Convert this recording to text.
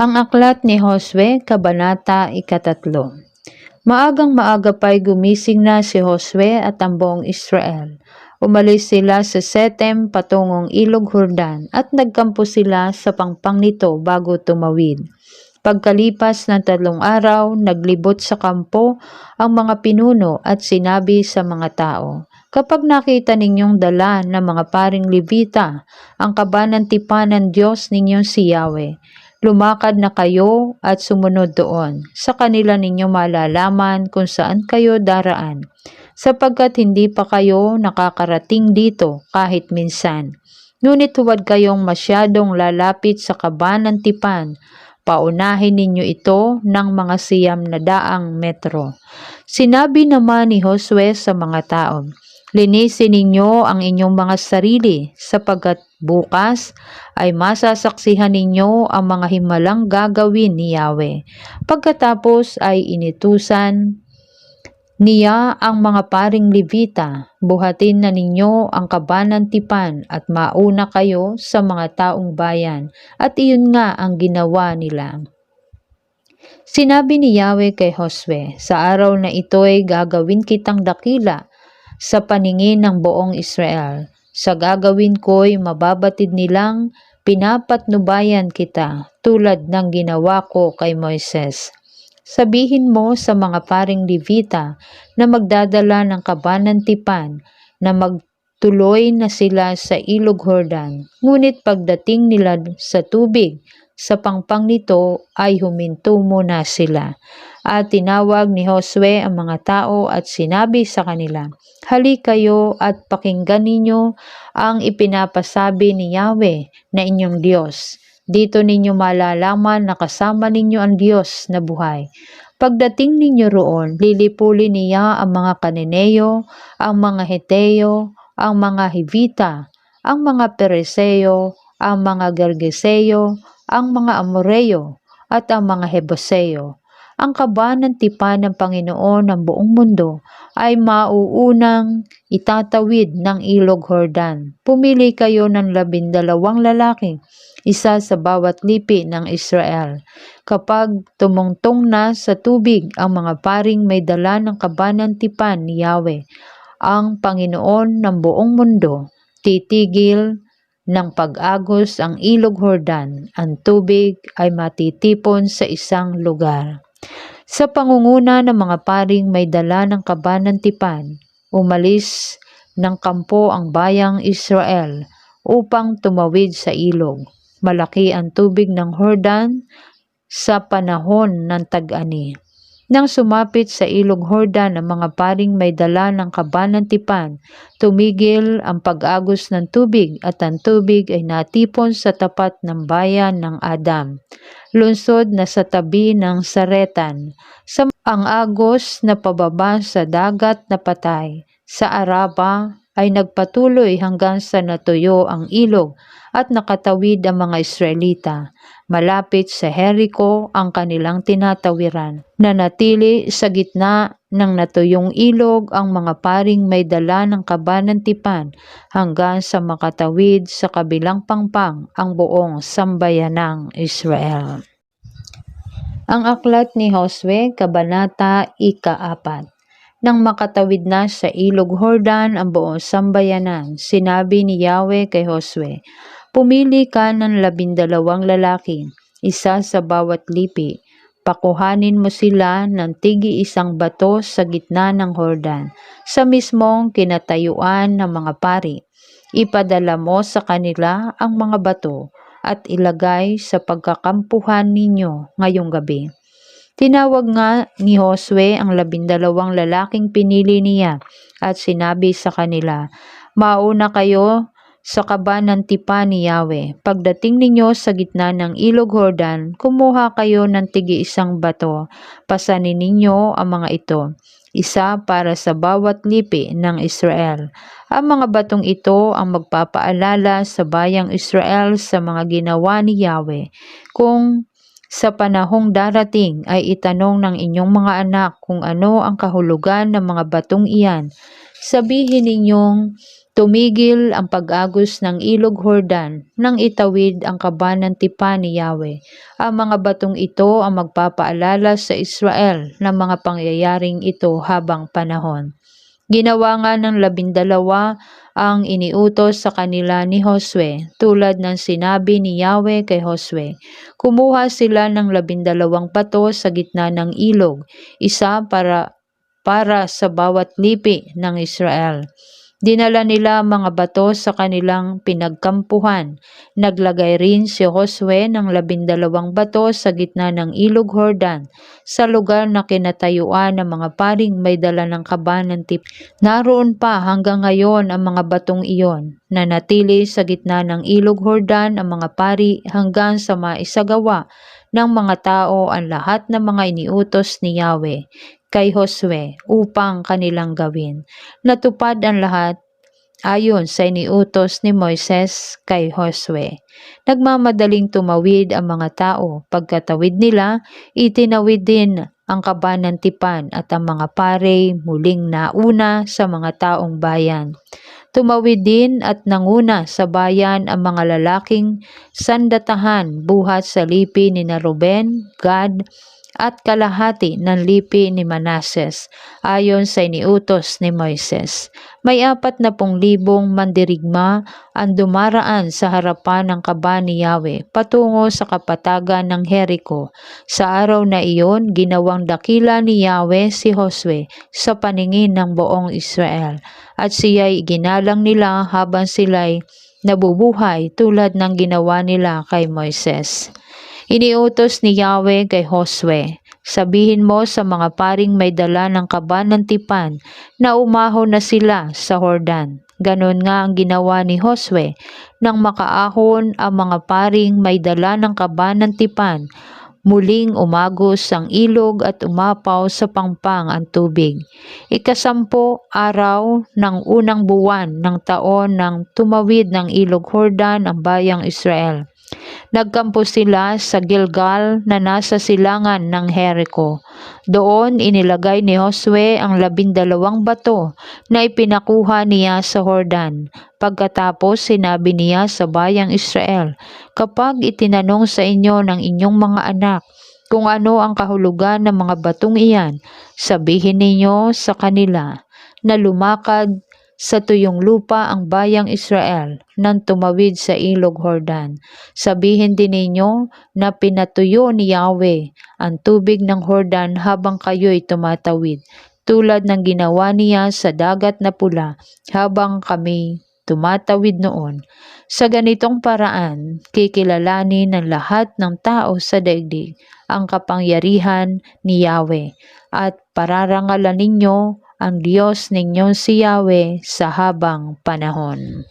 Ang aklat ni Josue, Kabanata Ikatatlo. Maagang maaga pa'y gumising na si Josue at ang buong Israel. Umalis sila sa Setem patungong Ilog Hordan at nagkampo sila sa pangpang nito bago tumawid. Pagkalipas ng tatlong araw, naglibot sa kampo ang mga pinuno at sinabi sa mga tao, Kapag nakita ninyong dala ng mga paring Levita, ang kabanantipan ng Diyos ninyong si Yahweh, lumakad na kayo at sumunod doon. Sa kanila ninyo malalaman kung saan kayo daraan, sapagkat hindi pa kayo nakakarating dito kahit minsan. Ngunit huwag kayong masyadong lalapit sa kabanantipan, paunahin ninyo ito ng mga siyam na daang metro. Sinabi naman ni Josue sa mga tao, Linisin ninyo ang inyong mga sarili sapagkat bukas ay masasaksihan ninyo ang mga himalang gagawin ni Yahweh. Pagkatapos ay initusan niya ang mga paring Levita, buhatin na ninyo ang kabanantipan at mauna kayo sa mga taong bayan at iyon nga ang ginawa nila. Sinabi ni Yahweh kay Josue, sa araw na ito'y gagawin kitang dakila sa paningin ng buong Israel. Sa gagawin ko'y mababatid nilang pinapatnubayan kita tulad ng ginawa ko kay Moises. Sabihin mo sa mga paring Levita na magdadala ng kabanantipan na magtuloy na sila sa ilog Hordan. Ngunit pagdating nila sa tubig, sa pangpang nito ay huminto muna sila. At tinawag ni Josue ang mga tao at sinabi sa kanila, Hali kayo at pakinggan ninyo ang ipinapasabi ni Yahweh na inyong Diyos. Dito ninyo malalaman na kasama ninyo ang Diyos na buhay. Pagdating ninyo roon, lilipuli niya ang mga Kaneneyo, ang mga Heteo, ang mga Hivita, ang mga Pereseo, ang mga Gergeseo, ang mga Amoreo, at ang mga Heboseo. Ang kabanantipan ng Panginoon ng buong mundo ay mauunang itatawid ng ilog Hordan. Pumili kayo ng labindalawang lalaki, isa sa bawat lipi ng Israel. Kapag tumungtong na sa tubig ang mga paring may dala ng kabanantipan ni Yahweh, ang Panginoon ng buong mundo, titigil ng pag-agos ang ilog Hordan, ang tubig ay matitipon sa isang lugar. Sa pangunguna ng mga paring may dala ng kabanantipan, umalis ng kampo ang bayang Israel upang tumawid sa ilog. Malaki ang tubig ng Hordan sa panahon ng tag-ani. Nang sumapit sa ilog Hordan ang mga paring may dala ng kabanantipan, tumigil ang pag-agos ng tubig at ang tubig ay natipon sa tapat ng bayan ng Adam. Lunsod na sa tabi ng Saretan. Sa ang agos na pababa sa dagat na patay. Sa Araba ay nagpatuloy hanggang sa natuyo ang ilog at nakatawid ang mga Israelita. Malapit sa Jericho ang kanilang tinatawiran. Nanatili sa gitna ng natuyong ilog ang mga paring may dala ng kabanantipan hanggang sa makatawid sa kabilang pangpang ang buong sambayanang Israel. Ang aklat ni Josue, Kabanata Ika-4 Nang makatawid na sa ilog Hordan ang buong sambayanan, sinabi ni Yahweh kay Josue, Pumili ka ng labindalawang lalaki, isa sa bawat lipi. Pakuhanin mo sila ng tigi isang bato sa gitna ng Hordan, sa mismong kinatayuan ng mga pari. Ipadala mo sa kanila ang mga bato at ilagay sa pagkakampuhan ninyo ngayong gabi. Tinawag nga ni Josue ang labindalawang lalaking pinili niya at sinabi sa kanila, Mauna kayo sa kaban ng tipa ni Yahweh. Pagdating ninyo sa gitna ng ilog Hordan, kumuha kayo ng tigi isang bato. Pasanin ninyo ang mga ito, isa para sa bawat lipi ng Israel. Ang mga batong ito ang magpapaalala sa bayang Israel sa mga ginawa ni Yahweh. Kung sa panahong darating ay itanong ng inyong mga anak kung ano ang kahulugan ng mga batong iyan, sabihin ninyong Tumigil ang pag-agos ng ilog Hordan nang itawid ang kabanang tipan ni Yahweh. Ang mga batong ito ang magpapaalala sa Israel ng mga pangyayaring ito habang panahon. Ginawa nga ng labindalawa ang iniutos sa kanila ni Josue tulad ng sinabi ni Yahweh kay Josue. Kumuha sila ng labindalawang bato sa gitna ng ilog, isa para para sa bawat lipi ng Israel. Dinala nila mga bato sa kanilang pinagkampuhan. Naglagay rin si Josue ng labindalawang bato sa gitna ng ilog Hordan sa lugar na kinatayuan ng mga paring may dala ng kaban ng tip. Naroon pa hanggang ngayon ang mga batong iyon na natili sa gitna ng ilog Hordan ang mga pari hanggang sa maisagawa ng mga tao ang lahat ng mga iniutos ni Yahweh kay Josue upang kanilang gawin. Natupad ang lahat ayon sa iniutos ni Moises kay Josue. Nagmamadaling tumawid ang mga tao. Pagkatawid nila, itinawid din ang kabanan tipan at ang mga pare muling nauna sa mga taong bayan. Tumawid din at nanguna sa bayan ang mga lalaking sandatahan buhat sa lipi ni na Ruben, Gad, at kalahati ng lipi ni Manases ayon sa iniutos ni Moises. May apat na pong libong mandirigma ang dumaraan sa harapan ng kaba ni Yahweh patungo sa kapatagan ng Jericho. Sa araw na iyon, ginawang dakila ni Yahweh si Josue sa paningin ng buong Israel at siya'y ginalang nila habang sila'y nabubuhay tulad ng ginawa nila kay Moises. Iniutos ni Yahweh kay Josue, Sabihin mo sa mga paring may dala ng kaban ng tipan na umahon na sila sa Hordan. Ganon nga ang ginawa ni Josue nang makaahon ang mga paring may dala ng kaban ng tipan. Muling umagos ang ilog at umapaw sa pangpang ang tubig. Ikasampo araw ng unang buwan ng taon nang tumawid ng ilog Hordan ang bayang Israel. Nagkampo sila sa Gilgal na nasa silangan ng Jericho. Doon inilagay ni Josue ang labindalawang bato na ipinakuha niya sa Hordan. Pagkatapos sinabi niya sa bayang Israel, Kapag itinanong sa inyo ng inyong mga anak kung ano ang kahulugan ng mga batong iyan, sabihin ninyo sa kanila na lumakad sa tuyong lupa ang bayang Israel nang tumawid sa ilog Hordan. Sabihin din ninyo na pinatuyo ni Yahweh ang tubig ng Hordan habang kayo'y tumatawid, tulad ng ginawa niya sa dagat na pula habang kami tumatawid noon. Sa ganitong paraan, kikilalanin ng lahat ng tao sa daigdig ang kapangyarihan ni Yahweh at pararangalan ninyo ang Diyos ninyong si Yahweh sa habang panahon.